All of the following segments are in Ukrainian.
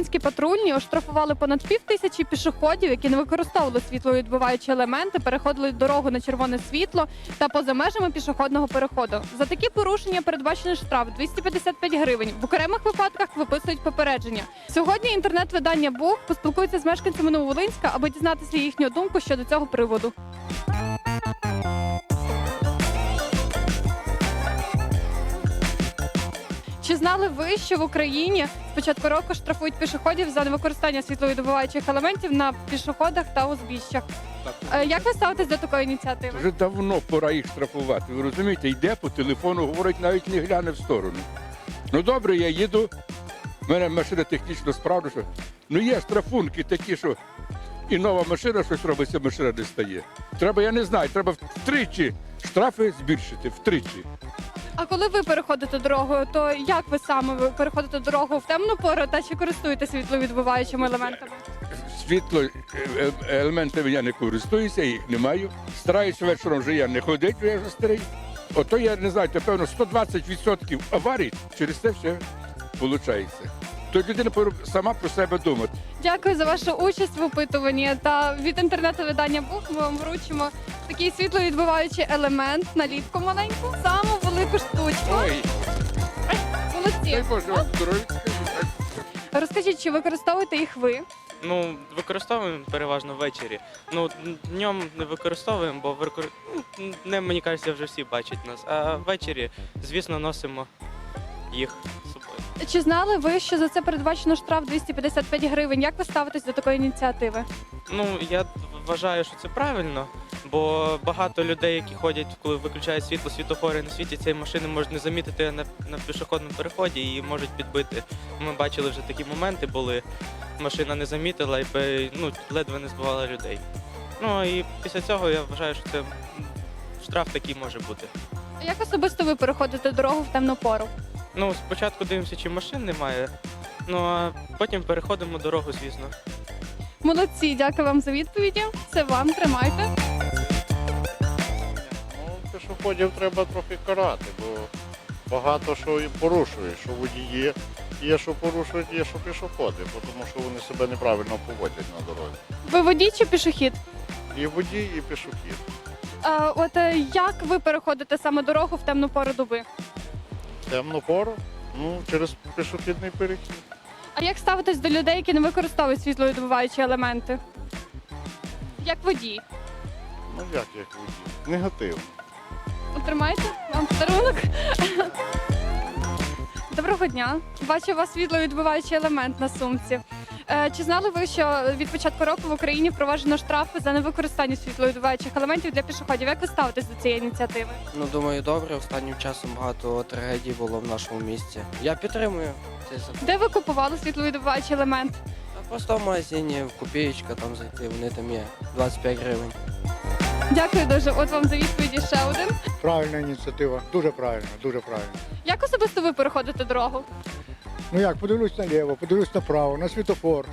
волинські патрульні оштрафували понад пів тисячі пішоходів, які не використовували світловідбиваючі елементи, переходили дорогу на червоне світло та поза межами пішохідного переходу. За такі порушення передбачений штраф 255 гривень. В окремих випадках виписують попередження. Сьогодні інтернет-видання Бух поспілкується з мешканцями Нововолинська, аби дізнатися їхню думку щодо цього приводу. Чи знали ви, що в Україні з початку року штрафують пішоходів за невикористання світловідбиваючих елементів на пішоходах та узбіччях? Е, Як ви ставитесь до такої ініціативи? Вже давно пора їх штрафувати. Ви розумієте, йде по телефону, говорить, навіть не гляне в сторону. Ну добре, я їду. в мене машина технічно справна, що ну є штрафунки такі, що і нова машина щось робиться, машина не стає. Треба, я не знаю, треба втричі штрафи збільшити, втричі. А коли ви переходите дорогою, то як ви саме переходите дорогу в темну пору та чи користуєтеся світловідбиваючими елементами? Світло е, е, елементами я не користуюся, їх не маю. Стараюся вечором вже я не ходити, я вже старий. Ото я не знаю, напевно, 120% аварій через це все виходить. То людина повинна сама про себе думати. Дякую за вашу участь в опитуванні. Та від інтернету-видання Бух ми вам вручимо такий світловідбиваючий елемент, наліпку маленьку, саму велику штучку. Ой, Молодці. Боже вам здоров'я. Розкажіть, чи використовуєте їх ви? Ну, використовуємо переважно ввечері. Ну, днем не використовуємо, бо викор... ну, не, мені кажеться, вже всі бачать нас. А ввечері, звісно, носимо їх. Чи знали ви, що за це передбачено штраф 255 гривень? Як ви ставитесь до такої ініціативи? Ну, я вважаю, що це правильно, бо багато людей, які ходять, коли виключають світло, світофори на світі, цієї машини можуть не замітити на, на пішохідному переході і можуть підбити. Ми бачили вже такі моменти, були машина не замітила і ну, ледве не збивала людей. Ну і після цього я вважаю, що це штраф такий може бути. Як особисто ви переходите дорогу в темну пору? Ну, спочатку дивимося, чи машин немає, ну а потім переходимо дорогу, звісно. Молодці, дякую вам за відповіді. Це вам тримайте. Ну, пішоходів треба трохи карати, бо багато що і порушує, що водії є, що порушують, є, що пішоходи, бо тому що вони себе неправильно поводять на дорозі. Ви водій чи пішохід? І водій, і пішохід. А, от е, як ви переходите саме дорогу в темну пору доби? Темну пору, ну, через пішохідний перехід. А як ставитись до людей, які не використовують світловідбуваючі елементи? Як водій? Ну як як водій? Негативно. Отримайте вам подарунок. Доброго дня. Бачу у вас світловідбуваючий елемент на сумці. Е, Чи знали ви, що від початку року в Україні впроваджено штрафи за невикористання світловідбиваючих елементів для пішоходів? Як ви ставитесь до цієї ініціативи? Ну, думаю, добре. Останнім часом багато трагедій було в нашому місті. Я підтримую цей закон. Де ви купували світловідбиваючий елемент? Просто в магазині в копієчка там зайти, вони там є 25 гривень. Дякую дуже. От вам за відповіді ще один. Правильна ініціатива, дуже правильно, дуже правильно. Як особисто ви переходите дорогу? Ну як, подивлюсь наліво, подивлюсь направо, на світофор.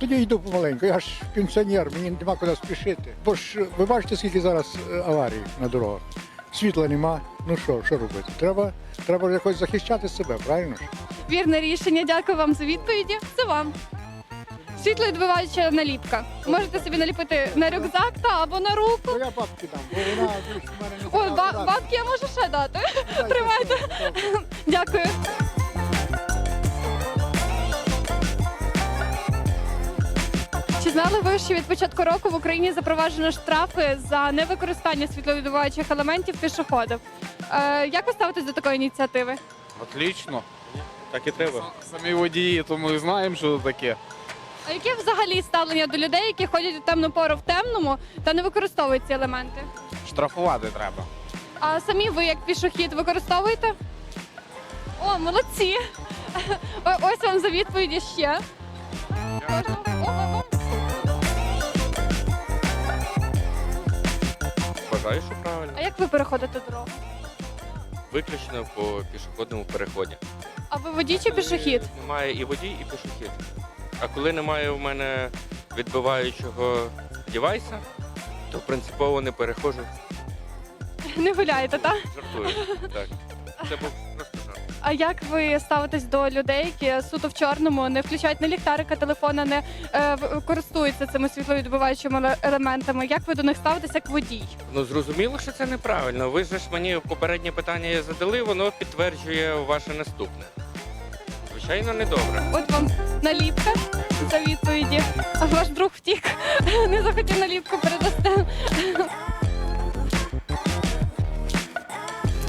Тоді йду помаленьку. Я ж пенсіонер, мені нема куди спішити. Бо ж ви бачите, скільки зараз е, аварій на дорогах. Світла нема. Ну що, що робити? Треба, треба якось захищати себе, правильно? Вірне рішення. Дякую вам за відповіді. Це вам. Світловідбиваюча наліпка. Можете собі наліпити на рюкзак та або на руку. Ну я бабки дам, бо вона в мене не Ой, ба- бабки я можу ще дати. тримайте. Дякую. Знали ви, що від початку року в Україні запроваджено штрафи за невикористання світловідбиваючих елементів пішоходів? Е, як ви ставитесь до такої ініціативи? Отлично. Так і треба. Самі водії, то ми знаємо, що це таке. А яке взагалі ставлення до людей, які ходять у темну пору в темному та не використовують ці елементи? Штрафувати треба. А самі ви як пішохід використовуєте? О, молодці! Ось вам за відповіді ще. Можна? О, о, о. Вважаю, що правильно. А як ви переходите дорогу? Виключно по пішохідному переході. А ви водій чи пішохід? Коли Немає і водій, і пішохід. А коли немає у мене відбиваючого дівайса, то принципово не перехожу. Не гуляєте, так? Жартую. Так. Це був. А як ви ставитесь до людей, які суто в чорному не включають ні ліхтарика телефона, не е, в- користуються цими світловідбиваючими еле- елементами? Як ви до них ставитесь як водій? Ну зрозуміло, що це неправильно. Ви ж мені попереднє питання задали, воно підтверджує ваше наступне. Звичайно, недобре. От вам наліпка за відповіді. А ваш друг втік, не захотів наліпку передасти.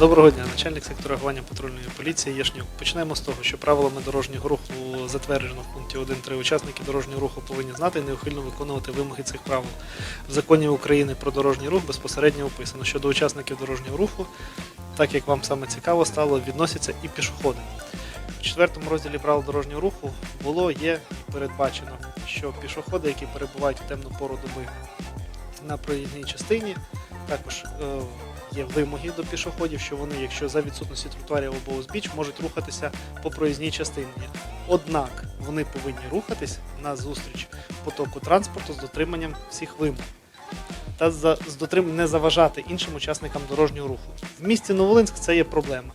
Доброго дня, начальник сектору реагування патрульної поліції Єшнюк. Почнемо з того, що правилами дорожнього руху затверджено в пункті 1.3 учасники дорожнього руху повинні знати і неухильно виконувати вимоги цих правил. В законі України про дорожній рух безпосередньо описано, що до учасників дорожнього руху, так як вам саме цікаво стало, відносяться і пішоходи. В четвертому розділі правил дорожнього руху було, є передбачено, що пішоходи, які перебувають в темну пору доби на проїзній частині, також е, є вимоги до пішоходів, що вони, якщо за відсутності тротуарів або узбіч, можуть рухатися по проїзній частині. Однак вони повинні рухатись на зустріч потоку транспорту з дотриманням всіх вимог та з дотриманням не заважати іншим учасникам дорожнього руху. В місті Новолинськ це є проблема.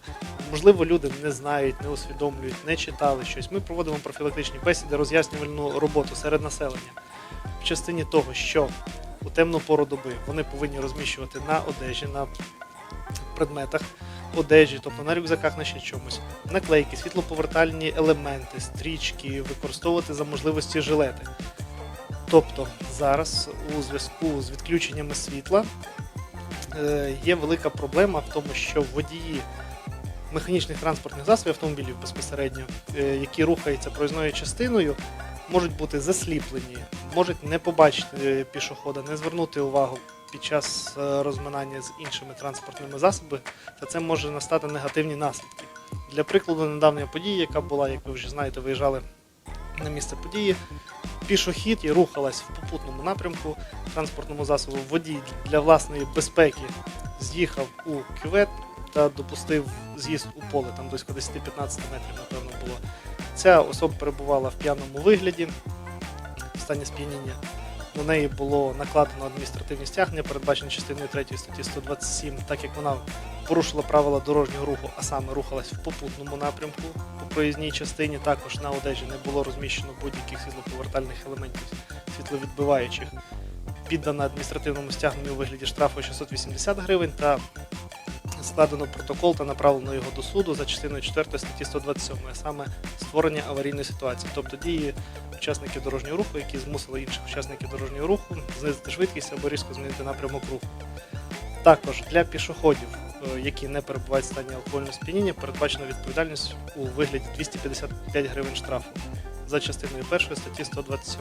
Можливо, люди не знають, не усвідомлюють, не читали щось. Ми проводимо профілактичні бесіди, роз'яснювальну роботу серед населення в частині того, що у темну пору доби вони повинні розміщувати на одежі, на предметах одежі, тобто на рюкзаках на ще чомусь, наклейки, світлоповертальні елементи, стрічки, використовувати за можливості жилети. Тобто зараз у зв'язку з відключеннями світла е, є велика проблема в тому, що водії механічних транспортних засобів автомобілів безпосередньо, е, які рухаються проїзною частиною, можуть бути засліплені, можуть не побачити е, пішохода, не звернути увагу під час е, розминання з іншими транспортними засобами, та це може настати негативні наслідки. Для прикладу, недавня подія, яка була, як ви вже знаєте, виїжджали на місце події. Пішохід і рухалась в попутному напрямку транспортному засобу. Водій для власної безпеки з'їхав у кювет та допустив з'їзд у поле, там близько 10-15 метрів, напевно, було. Ця особа перебувала в п'яному вигляді, в стані сп'яніння. На неї було накладено адміністративні стягнення, передбачені частиною 3 статті 127, так як вона порушила правила дорожнього руху, а саме рухалась в попутному напрямку по проїзній частині. Також на одежі не було розміщено будь-яких світлоповертальних елементів світловідбиваючих. Піддана адміністративному стягненню у вигляді штрафу 680 гривень та складено протокол та направлено його до суду за частиною 4 статті 127, а саме створення аварійної ситуації, тобто дії учасників дорожнього руху, які змусили інших учасників дорожнього руху знизити швидкість або різко змінити напрямок руху. Також для пішоходів, е, які не перебувають в стані алкогольного сп'яніння, передбачена відповідальність у вигляді 255 гривень штрафу за частиною 1 статті 127.